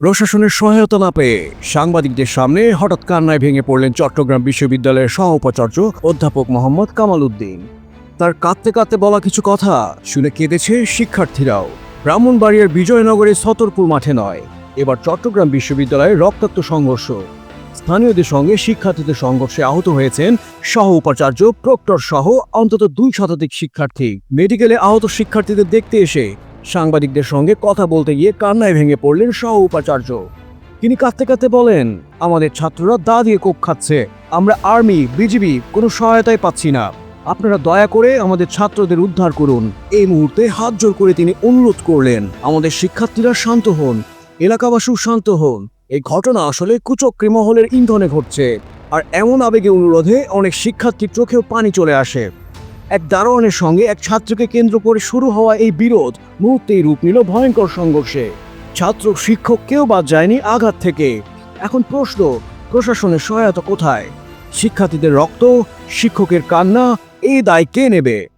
প্রশাসনের সহায়তা না পেয়ে সাংবাদিকদের সামনে হঠাৎ কান্নায় ভেঙে পড়লেন চট্টগ্রাম বিশ্ববিদ্যালয়ের সহ উপাচার্য অধ্যাপক মোহাম্মদ কামাল উদ্দিন। তার কাঁদতে কাঁদতে বলা কিছু কথা শুনে কেঁদেছে শিক্ষার্থীরাও। ব্রাহ্মণবাড়িয়ার বিজয়নগরের সতরপুর মাঠে নয়, এবার চট্টগ্রাম বিশ্ববিদ্যালয়ের রক্তাক্ত সংঘর্ষ। স্থানীয়দের সঙ্গে শিক্ষার্থীদের সংঘর্ষে আহত হয়েছেন সহ উপাচার্য প্রক্টর সহ অন্তত দুই শতাধিক শিক্ষার্থী। মেডিকেলে আহত শিক্ষার্থীদের দেখতে এসে সাংবাদিকদের সঙ্গে কথা বলতে গিয়ে কান্নায় ভেঙে পড়লেন সহ উপাচার্য। তিনি কাঁদতে কাঁদতে বলেন, আমাদের ছাত্ররা দা দিয়ে কোপ খাচ্ছে। আমরা আর্মি, বিজিবি কোনো সহায়তাই পাচ্ছি না। আপনারা দয়া করে আমাদের ছাত্রদের উদ্ধার করুন। এই মুহূর্তে হাত জোর করে তিনি অনুরোধ করলেন, আমাদের শিক্ষার্থীরা শান্ত হন, এলাকাবাসীও শান্ত হন। এই ঘটনা আসলে কুচক্রি মহলের ইন্ধনে ঘটছে। আর এমন আবেগে অনুরোধে অনেক শিক্ষার্থীর চোখেও পানি চলে আসে। এক দারোয়ানের সঙ্গে এক ছাত্রকে কেন্দ্র করে শুরু হওয়া এই বিরোধ মুহূর্তেই রূপ নিল ভয়ঙ্কর সংঘর্ষে। ছাত্র, শিক্ষক কেউ বাদ যায়নি আঘাত থেকে। এখন প্রশ্ন, প্রশাসনের সহায়তা কোথায়? শিক্ষার্থীদের রক্ত, শিক্ষকের কান্না, এই দায় কে নেবে?